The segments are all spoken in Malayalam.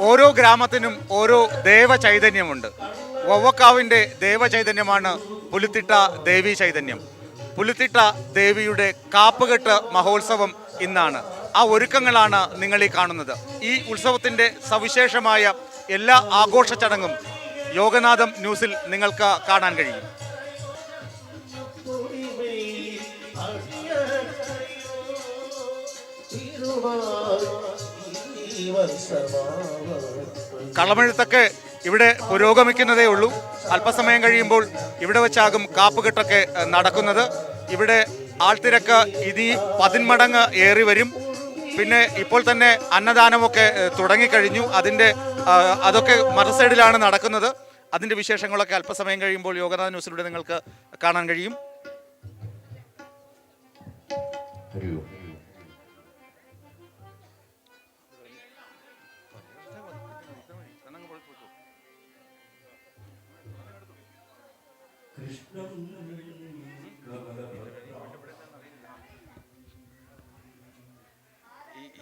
ഓരോ ഗ്രാമത്തിനും ഓരോ ദേവചൈതന്യമുണ്ട്. വവ്വക്കാവിന്റെ ദേവചൈതന്യമാണ് പുലിത്തിട്ട ദേവി ചൈതന്യം. പുലിത്തിട്ട ദേവിയുടെ കാപ്പുകെട്ട് മഹോത്സവം ഇന്നാണ്. ആ ഒരുക്കങ്ങളാണ് നിങ്ങൾ ഈ കാണുന്നത്. ഈ ഉത്സവത്തിന്റെ സവിശേഷമായ എല്ലാ ആഘോഷ ചടങ്ങും യോഗനാഥം ന്യൂസിൽ നിങ്ങൾക്ക് കാണാൻ കഴിയും. കളമെഴുത്തൊക്കെ ഇവിടെ പുരോഗമിക്കുന്നതേ ഉള്ളൂ. അല്പസമയം കഴിയുമ്പോൾ ഇവിടെ വെച്ചാകും കാപ്പുകെട്ടൊക്കെ നടക്കുന്നത്. ഇവിടെ ആൾത്തിരക്ക് ഇനി പതിന്മടങ്ങ് ഏറി വരും. പിന്നെ ഇപ്പോൾ തന്നെ അന്നദാനമൊക്കെ തുടങ്ങിക്കഴിഞ്ഞു. അതിന്റെ അതൊക്കെ മറുസൈഡിലാണ് നടക്കുന്നത്. അതിന്റെ വിശേഷങ്ങളൊക്കെ അല്പസമയം കഴിയുമ്പോൾ യോഗനാഥ ന്യൂസിലൂടെ നിങ്ങൾക്ക് കാണാൻ കഴിയും.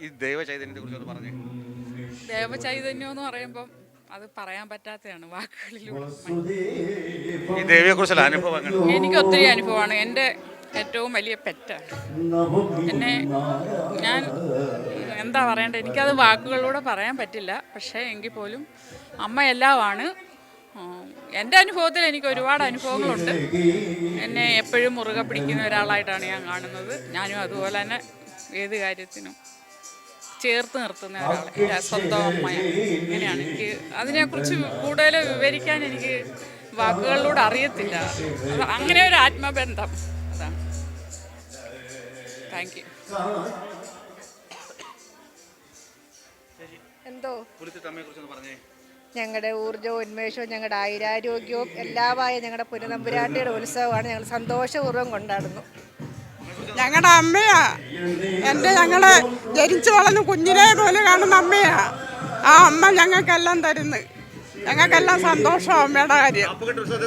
ഈ- പറയുമ്പോ ദൈവചൈതന്യത്തെ കുറിച്ച് ഒന്ന് പറഞ്ഞേ. ദേവചൈതന്യം എന്ന് പറയുമ്പം അത് പറയാൻ പറ്റാത്തതാണ് വാക്കുകളിലൂടെ. ഈ അനുഭവങ്ങൾ. എനിക്ക് ഒത്തിരി അനുഭവമാണ്. എന്റെ ഏറ്റവും വലിയ പെറ്റാണ്. എന്നെ ഞാൻ എന്താ പറയണ്ടത്? എനിക്കത് വാക്കുകളിലൂടെ പറയാൻ പറ്റില്ല. പക്ഷേ എങ്കിൽ പോലും അമ്മ എല്ലാമാണ് ഉം, എന്റെ അനുഭവത്തിൽ എനിക്ക് ഒരുപാട് അനുഭവങ്ങളുണ്ട്. എന്നെ എപ്പോഴും മുറുകെ പിടിക്കുന്ന ഒരാളായിട്ടാണ് ഞാൻ കാണുന്നത്. ഞാനും അതുപോലെ തന്നെ ഏത് കാര്യത്തിനും ചേർത്ത് നിർത്തുന്ന ഒരാൾ എന്റെ സ്വന്തം അമ്മയാണ്. അങ്ങനെയാണ്. എനിക്ക് അതിനെക്കുറിച്ച് കൂടുതൽ വിവരിക്കാൻ എനിക്ക് വാക്കുകളിലൂടെ അറിയത്തില്ല. അങ്ങനെ ഒരു ആത്മബന്ധം. അതാണ്. താങ്ക് യു എന്തോ? പറഞ്ഞേ. ഞങ്ങളുടെ ഊർജവും ഉന്മേഷവും ഞങ്ങളുടെ ആയുരാരോഗ്യവും എല്ലാമായ ഞങ്ങളുടെ പുനതമ്പുരാട്ടിയുടെ ഉത്സവമാണ് ഞങ്ങൾ സന്തോഷപൂർവം കൊണ്ടാടുന്നു. ഞങ്ങളുടെ അമ്മയാ. എന്റെ ഞങ്ങളെ ജനിച്ചു വളർന്ന് കുഞ്ഞിനെ പോലെ കാണുന്ന അമ്മയാ. ആ അമ്മ ഞങ്ങൾക്കെല്ലാം തരുന്നു. ഞങ്ങൾക്കെല്ലാം സന്തോഷമാണ് അമ്മയുടെ കാര്യം. കാപ്പുകെട്ട് ഉത്സവത്തെ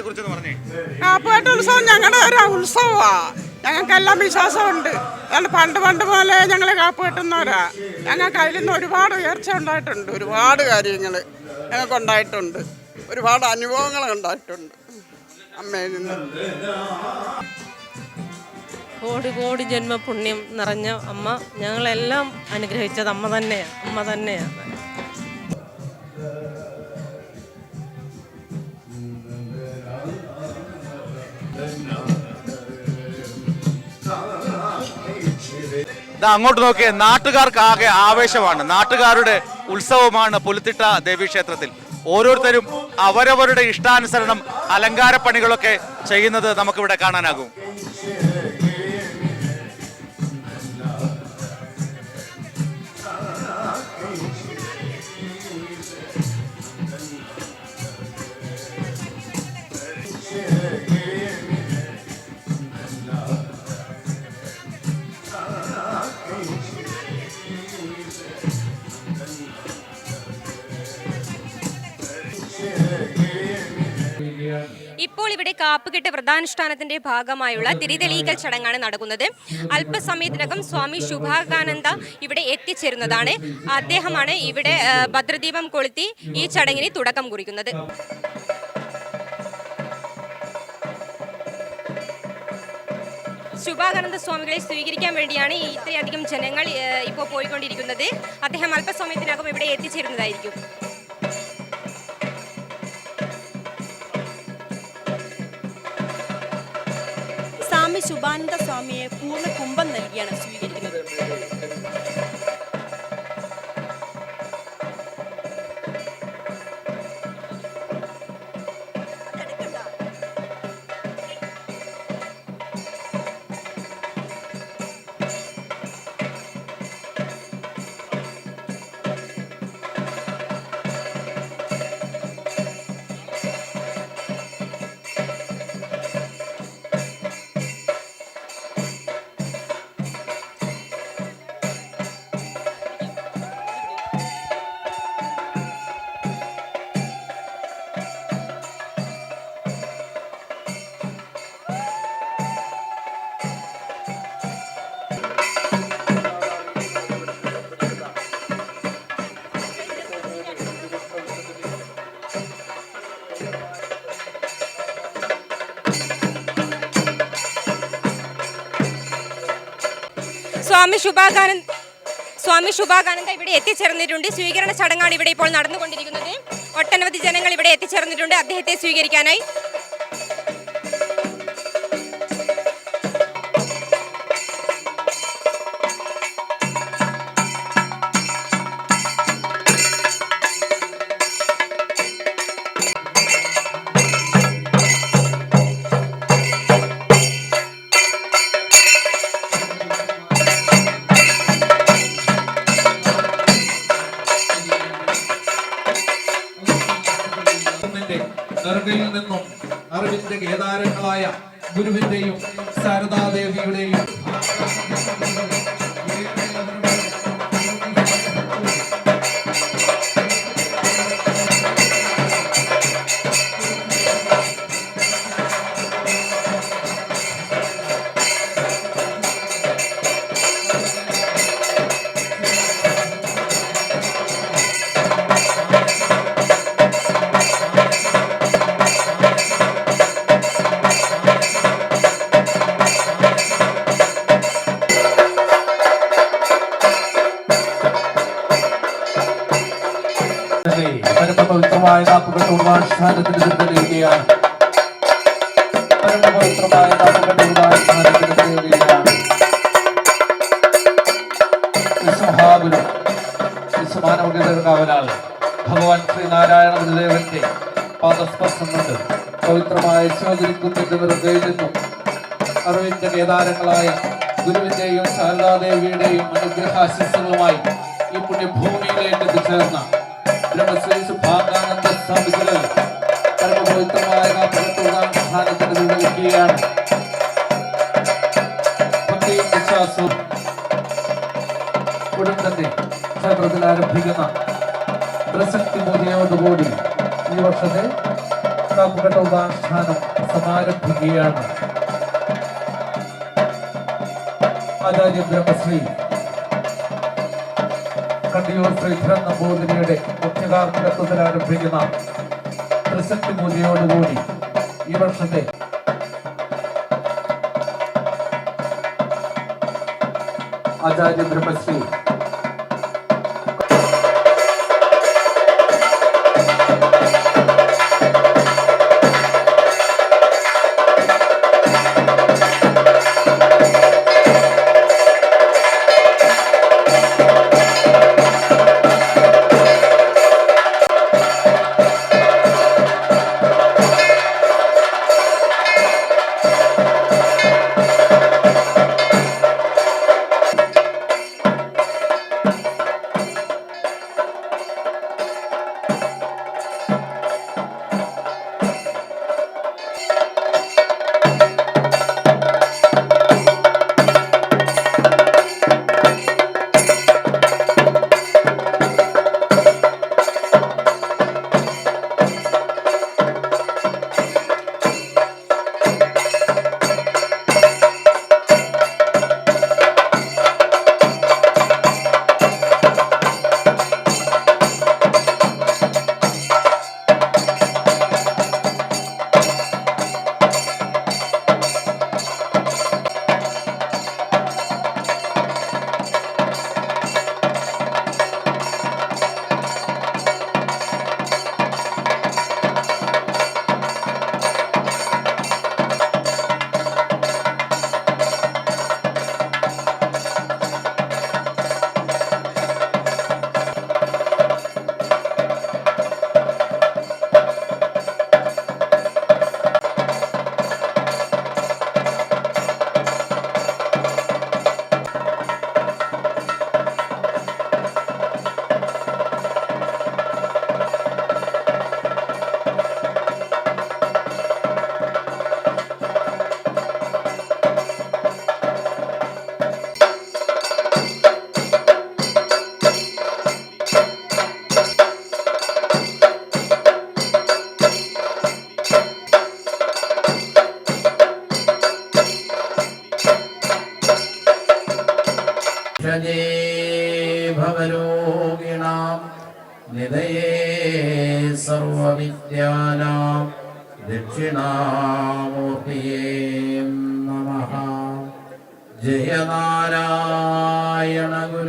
കുറിച്ച് പറഞ്ഞേ. കാപ്പുകെട്ട് ഉത്സവം ഞങ്ങളുടെ ഒരു ഉത്സവമാ. ഞങ്ങൾക്കെല്ലാം വിശ്വാസമുണ്ട്. അതുകൊണ്ട് പണ്ട് പണ്ട് പോലെ ഞങ്ങൾ കാപ്പ് കെട്ടുന്നവരാ. ഞങ്ങൾക്ക് അതിൽ നിന്ന് ഒരുപാട് ഉയർച്ച ഉണ്ടായിട്ടുണ്ട്. ഒരുപാട് കാര്യങ്ങൾ ഞങ്ങൾക്ക് ഉണ്ടായിട്ടുണ്ട്. ഒരുപാട് അനുഭവങ്ങൾ ഉണ്ടായിട്ടുണ്ട്. അമ്മയിൽ നിന്ന്. കോടി കോടി ജന്മ പുണ്യം നിറഞ്ഞ അമ്മ ഞങ്ങളെല്ലാം അനുഗ്രഹിച്ചത് അമ്മ തന്നെയാണ് അമ്മ തന്നെയാണ് അങ്ങോട്ട് നോക്കിയേ നാട്ടുകാർക്ക് ആകെ ആവേശമാണ്. നാട്ടുകാരുടെ ഉത്സവമാണ് പുലിത്തിട്ട ദേവീക്ഷേത്രത്തിൽ. ഓരോരുത്തരും അവരവരുടെ ഇഷ്ടാനുസരണം അലങ്കാര പണികളൊക്കെ ചെയ്യുന്നത് നമുക്കിവിടെ കാണാനാകും. കാപ്പുകെട്ട് വ്രതാനുഷ്ഠാനത്തിന്റെ ഭാഗമായുള്ള തിരിതെളിയിക്കൽ ചടങ്ങാണ് നടക്കുന്നത്. അല്പസമയത്തിനകം സ്വാമി ശുഭാകാനന്ദ ഇവിടെ എത്തിച്ചേരുന്നതാണ്. അദ്ദേഹമാണ് ഇവിടെ ഭദ്രദീപം കൊളുത്തി ഈ ചടങ്ങിന് തുടക്കം കുറിക്കുന്നത്. ശുഭാകാനന്ദ സ്വാമികളെ സ്വീകരിക്കാൻ വേണ്ടിയാണ് ഇത്രയധികം ജനങ്ങൾ ഇപ്പോൾ പോയിക്കൊണ്ടിരിക്കുന്നത്. അദ്ദേഹം അല്പസമയത്തിനകം ഇവിടെ എത്തിച്ചേരുന്നതായിരിക്കും. സ്വാമി ശുഭാനന്ദ സ്വാമിയെ പൂർണ കുംഭം നൽകിയാണ് സ്വീകരിക്കുന്നത്. ശുഭാകാനന്ദ സ്വാമി ശുഭാകാനന്ദ ഇവിടെ എത്തിച്ചേർന്നിട്ടുണ്ട്. സ്വീകരണ ചടങ്ങാണ് ഇവിടെ ഇപ്പോൾ നടന്നുകൊണ്ടിരിക്കുന്നത്. ഒട്ടനവധി ജനങ്ങൾ ഇവിടെ എത്തിച്ചേർന്നിട്ടുണ്ട്. അദ്ദേഹത്തെ സ്വീകരിക്കാനായി. ഉപാസ്ഥാനത്തിന് നിർദ്ദേശിക്കുകയാണ് പരമപവിത്രമായ കാപ്പുകെട്ട് ഉപാസ്ഥാനത്തിന് നിർദ്ദേശിക്കുകയാണ് വിശ്വമഹാഗുരു വിശ്വമാനവരുടെ കാവലാൾ ഭഗവാൻ ശ്രീനാരായണ ഗുരുദേവന്റെ പാദസ്പർശം കൊണ്ട് പവിത്രമായ ശിവഗുരുക്കുന്നിന്റെ നെറുകയിൽ നിന്നും അറിവിന്റെ കേദാരങ്ങളായ ഗുരുവിന്റെയും ശാരദാദേവിയുടെയും അനുഗ്രഹാശിസ്സുകളുമായി ഈ പുണ്യഭൂമിയിലേക്ക് എത്തിച്ചേർന്ന ബ്രഹ്മശ്രീ പരമപവിത്രമായ സ്ഥാനത്തിന് നിർവഹിക്കുകയാണ് ഭക്തിയും വിശ്വാസം ഉടൻ തന്നെ ക്ഷേത്രത്തിൽ ആരംഭിക്കുന്ന പ്രസക്തി പൂജയോടുകൂടി ഈ വർഷത്തെ കാപ്പുകെട്ട ഉപാസ്ഥാനം സമാരംഭിക്കുകയാണ്. ആചാര്യ ബ്രഹ്മശ്രീ കണ്ടിയൂർ ശ്രീധരൻ നമ്പൂതിരിയുടെ മുഖ്യകാർമ്മികത്വത്തിൽ ആരംഭിക്കുന്ന പ്രസക്തി പൂജയോടുകൂടി ഈ വർഷത്തെ ആചാര്യ ബ്രഹ്മശ്രീ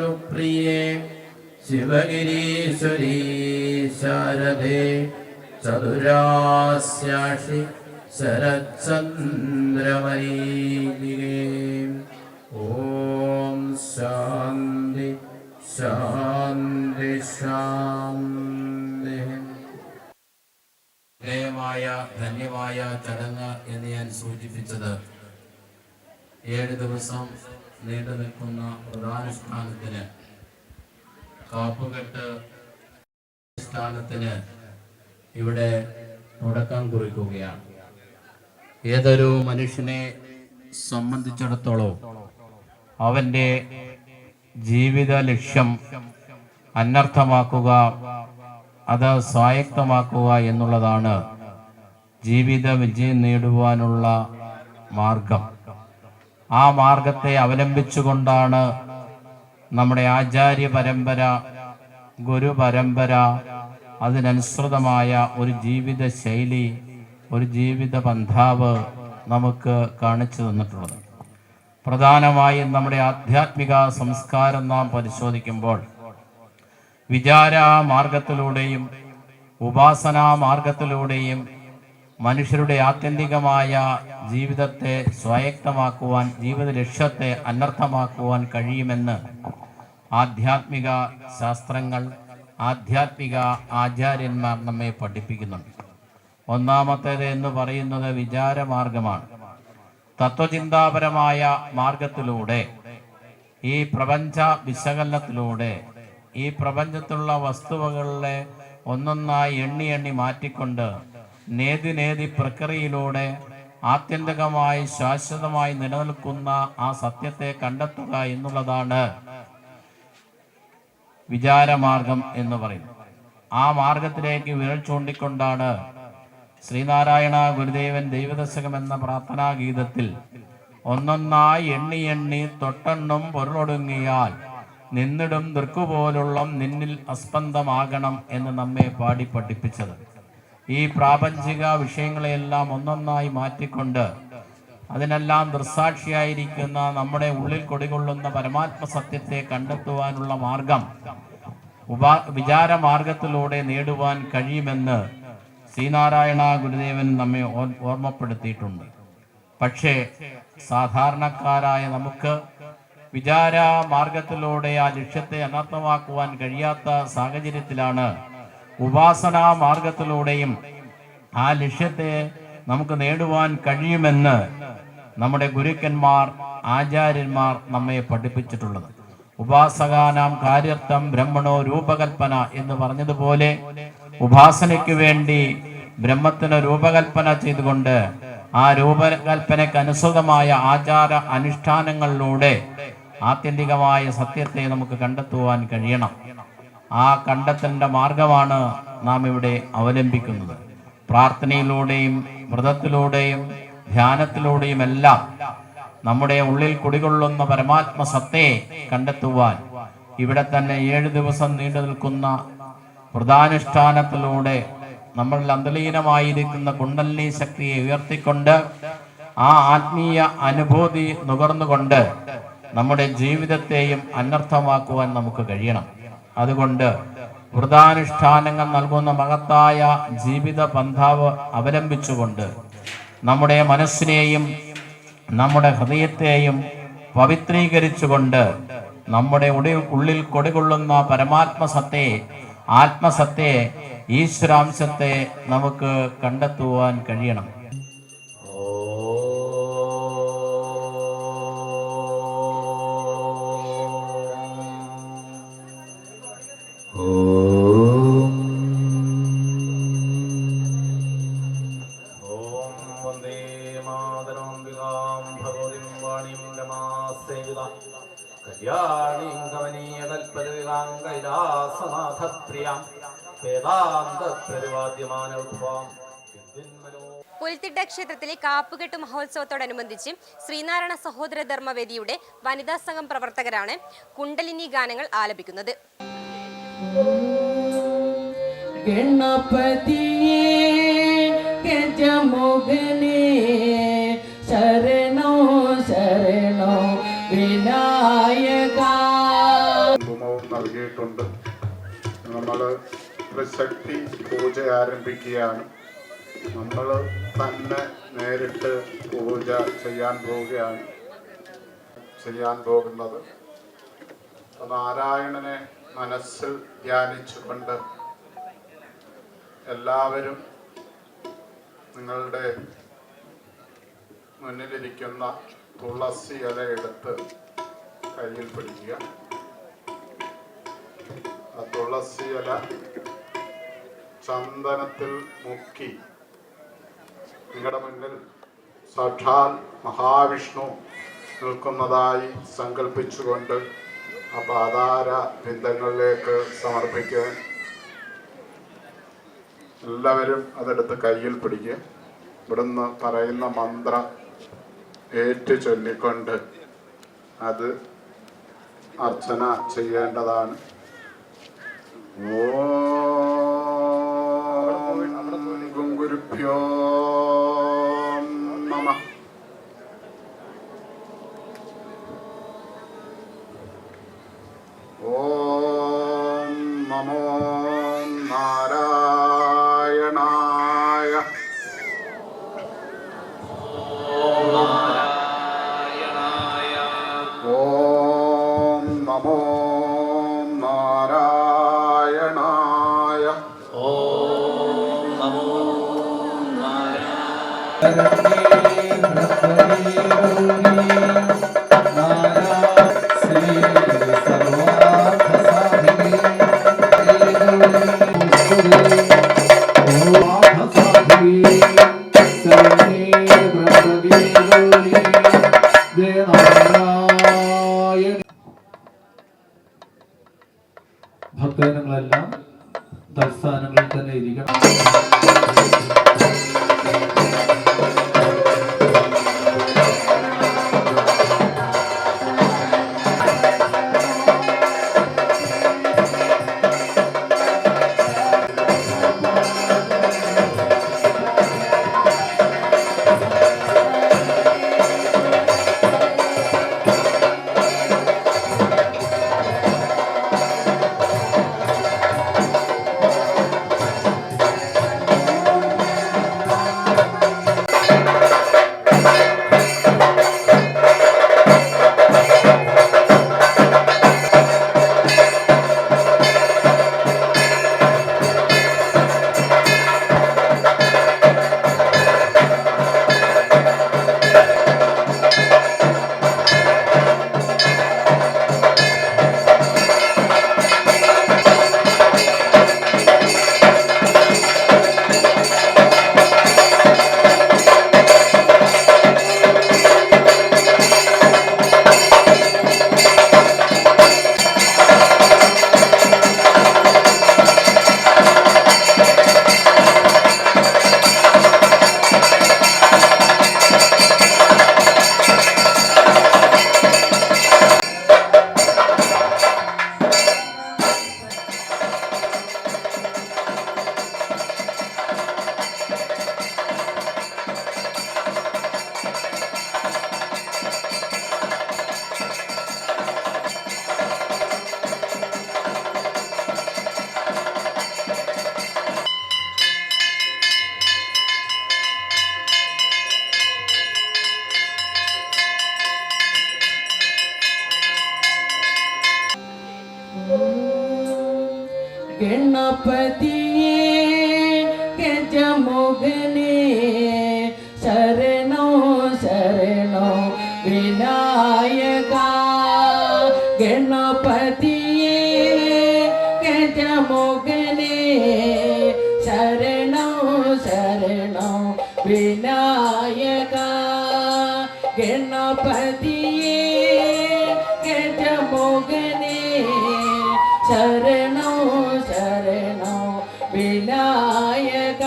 ഗുരുപ്രിയേ ശിവഗിരീശ്വരീ ശാരദേ ചതുരാസ്യാഷി ശരചന്ദ്രമരീലികേ ഓം ശാന്തി ശാന്തി ശാന്തി. ധന്യമായ ചടങ്ങ് എന്ന് ഞാൻ സൂചിപ്പിച്ചത്. ഏഴ് ദിവസം നീണ്ടു നിൽക്കുന്ന പ്രധാനുഷ്ഠാനത്തിന് കാപ്പുകെട്ട് അനുഷ്ഠാനത്തിന് ഇവിടെ തുടക്കം കുറിക്കുകയാണ്. ഏതൊരു മനുഷ്യനെ സംബന്ധിച്ചിടത്തോളം അവന്റെ ജീവിത ലക്ഷ്യം അനർത്ഥമാക്കുക അത് സ്വായക്തമാക്കുക എന്നുള്ളതാണ് ജീവിത വിജയം നേടുവാനുള്ള മാർഗം. ആ മാർഗത്തെ അവലംബിച്ചുകൊണ്ടാണ് നമ്മുടെ ആചാര്യ പരമ്പര ഗുരു പരമ്പര അതിനനുസൃതമായ ഒരു ജീവിത ശൈലി ഒരു ജീവിത പന്ഥാവ് നമുക്ക് കാണിച്ചു തന്നിട്ടുള്ളത്. പ്രധാനമായും നമ്മുടെ ആധ്യാത്മിക സംസ്കാരം നാം പരിശോധിക്കുമ്പോൾ വിചാര മാർഗത്തിലൂടെയും ഉപാസനാ മാർഗത്തിലൂടെയും മനുഷ്യരുടെ ആത്യന്തികമായ ജീവിതത്തെ സ്വായക്തമാക്കുവാൻ ജീവിത ലക്ഷ്യത്തെ അനർത്ഥമാക്കുവാൻ കഴിയുമെന്ന് ആധ്യാത്മിക ശാസ്ത്രങ്ങൾ ആധ്യാത്മിക ആചാര്യന്മാർ നമ്മെ പഠിപ്പിക്കുന്നുണ്ട്. ഒന്നാമത്തേത് എന്ന് പറയുന്നത് വിചാരമാർഗമാണ്. തത്വചിന്താപരമായ മാർഗത്തിലൂടെ ഈ പ്രപഞ്ച വിശകലനത്തിലൂടെ ഈ പ്രപഞ്ചത്തിലുള്ള വസ്തുവകളിലെ ഒന്നൊന്നായി എണ്ണി എണ്ണി മാറ്റിക്കൊണ്ട് നേതി നേതി പ്രക്രിയയിലൂടെ ആത്യന്തികമായി ശാശ്വതമായി നിലനിൽക്കുന്ന ആ സത്യത്തെ കണ്ടെത്തുക എന്നുള്ളതാണ് വിചാരമാർഗം എന്ന് പറയുന്നത്. ആ മാർഗത്തിലേക്ക് വിരൽ ചൂണ്ടിക്കൊണ്ടാണ് ശ്രീനാരായണ ഗുരുദേവൻ ദൈവദശകം എന്ന പ്രാർത്ഥനാ ഗീതത്തിൽ ഒന്നൊന്നായി എണ്ണി എണ്ണി തൊട്ടെണ്ണും പൊരുളൊടുങ്ങിയാൽ നിന്നിടും ദൃക്കുപോലുള്ള നിന്നിൽ അസ്പന്ദമാകണം എന്ന് നമ്മെ പാടി പഠിപ്പിച്ചത്. ഈ പ്രാപഞ്ചിക വിഷയങ്ങളെയെല്ലാം ഒന്നൊന്നായി മാറ്റിക്കൊണ്ട് അതിനെല്ലാം ദൃസാക്ഷിയായിരിക്കുന്ന നമ്മുടെ ഉള്ളിൽ കൊടികൊള്ളുന്ന പരമാത്മ സത്യത്തെ കണ്ടെത്തുവാനുള്ള മാർഗം ഉപാ വിചാരമാർഗത്തിലൂടെ നേടുവാൻ കഴിയുമെന്ന് ശ്രീനാരായണ ഗുരുദേവൻ നമ്മെ ഓർ- ഓർമ്മപ്പെടുത്തിയിട്ടുണ്ട്. പക്ഷേ സാധാരണക്കാരായ നമുക്ക് വിചാര മാർഗത്തിലൂടെ ആ ലക്ഷ്യത്തെ അനർത്ഥമാക്കുവാൻ കഴിയാത്ത സാഹചര്യത്തിലാണ് ഉപാസനാ മാർഗത്തിലൂടെയും ആ ലക്ഷ്യത്തെ നമുക്ക് നേടുവാൻ കഴിയുമെന്ന് നമ്മുടെ ഗുരുക്കന്മാർ ആചാര്യന്മാർ നമ്മെ പഠിപ്പിച്ചിട്ടുള്ളത്. ഉപാസകാനാം കാര്യർത്ഥം ബ്രഹ്മണോ രൂപകൽപ്പന എന്ന് പറഞ്ഞതുപോലെ ഉപാസനയ്ക്ക് വേണ്ടി ബ്രഹ്മത്തിന് രൂപകൽപ്പന ചെയ്തുകൊണ്ട് ആ രൂപകൽപ്പനയ്ക്ക് അനുസൃതമായ ആചാര അനുഷ്ഠാനങ്ങളിലൂടെ ആത്യന്തികമായ സത്യത്തെ നമുക്ക് കണ്ടെത്തുവാൻ കഴിയണം. ആ കണ്ടെത്തേണ്ട മാർഗമാണ് നാം ഇവിടെ അവലംബിക്കുന്നത്. പ്രാർത്ഥനയിലൂടെയും വ്രതത്തിലൂടെയും ധ്യാനത്തിലൂടെയും എല്ലാം നമ്മുടെ ഉള്ളിൽ കുടികൊള്ളുന്ന പരമാത്മ സത്തയെ കണ്ടെത്തുവാൻ ഇവിടെ തന്നെ ഏഴ് ദിവസം നീണ്ടു നിൽക്കുന്ന വ്രതാനുഷ്ഠാനത്തിലൂടെ നമ്മളിൽ അന്തലീനമായിരിക്കുന്ന കുണ്ടലിനി ശക്തിയെ ഉയർത്തിക്കൊണ്ട് ആ ആത്മീയ അനുഭൂതി നുകർന്നുകൊണ്ട് നമ്മുടെ ജീവിതത്തെയും അനർത്ഥമാക്കുവാൻ നമുക്ക് കഴിയണം. അതുകൊണ്ട് വ്രതാനുഷ്ഠാനങ്ങൾ നൽകുന്ന മഹത്തായ ജീവിത പന്ഥാവ് അവലംബിച്ചുകൊണ്ട് നമ്മുടെ മനസ്സിനെയും നമ്മുടെ ഹൃദയത്തെയും പവിത്രീകരിച്ചുകൊണ്ട് നമ്മുടെ ഉടി- ഉള്ളിൽ കൊടികൊള്ളുന്ന പരമാത്മസത്തെ ആത്മസത്തെ ഈശ്വരാംശത്തെ നമുക്ക് കണ്ടെത്തുവാൻ കഴിയണം. ബ്രഹ്മോത്സവത്തോടനുബന്ധിച്ച് ശ്രീനാരായണ സഹോദര ധർമ്മവേദിയുടെ വനിതാ സംഘം പ്രവർത്തകരാണ് കുണ്ടലിനി ഗാനങ്ങൾ ആലപിക്കുന്നത്. പ്രസക്തി വിനായക. പൂജ ആരംഭിക്കുകയാണ്. നമ്മൾ തന്നെ നേരിട്ട് പൂജ ചെയ്യാൻ പോവുകയാണ്. ചെയ്യാൻ പോകുന്നത്. നാരായണനെ മനസ്സിൽ ധ്യാനിച്ചുകൊണ്ട് എല്ലാവരും നിങ്ങളുടെ മുന്നിലിരിക്കുന്ന തുളസി ഇല എടുത്ത് കയ്യിൽ പിടിക്കുക. ആ തുളസി ഇല ചന്ദനത്തിൽ മുക്കി നിങ്ങളുടെ മുന്നിൽ സാക്ഷാൽ മഹാവിഷ്ണു നിൽക്കുന്നതായി സങ്കല്പിച്ചുകൊണ്ട് ആ പാതാര ബിന്ദങ്ങളിലേക്ക് സമർപ്പിക്കുക എല്ലാവരും അതെടുത്ത് കയ്യിൽ പിടിക്കുക ഇവിടുന്ന് പറയുന്ന മന്ത്ര ഏറ്റു ചൊല്ലിക്കൊണ്ട് അത് അർച്ചന ചെയ്യേണ്ടതാണ്. ഓ ഗുരുഭ്യോ ഗണപതിയേ ഗജമുഖനേ ശരണോ വിനായക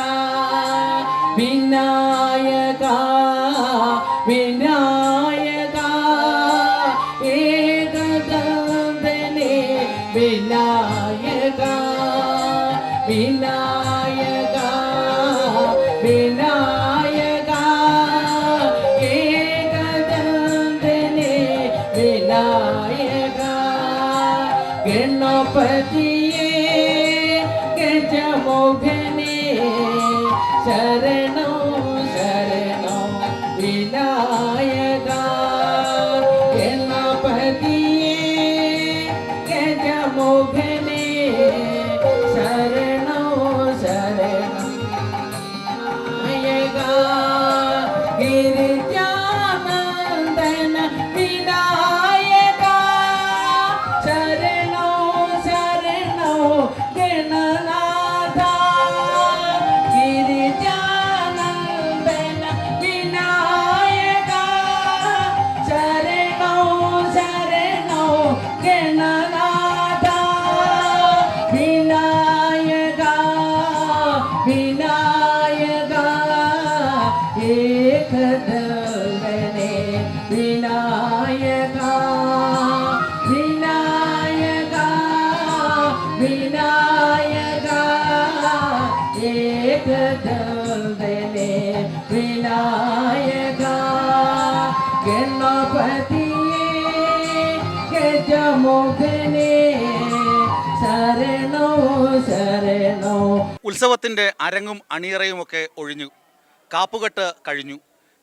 വിനായക വിനായക വിനായക. വിനായക? ഉത്സവത്തിന്റെ അരങ്ങും അണിയറയുമൊക്കെ ഒഴിഞ്ഞു. കാപ്പുകെട്ട് കഴിഞ്ഞു.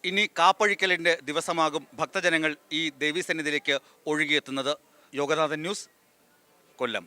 ഇനി കാപ്പഴിക്കലിന്റെ ദിവസമാകും ഭക്തജനങ്ങൾ ഈ ദേവീസന്നിധിയിലേക്ക് ഒഴുകിയെത്തുന്നത്. യോഗനാഥൻ ന്യൂസ് കൊല്ലം.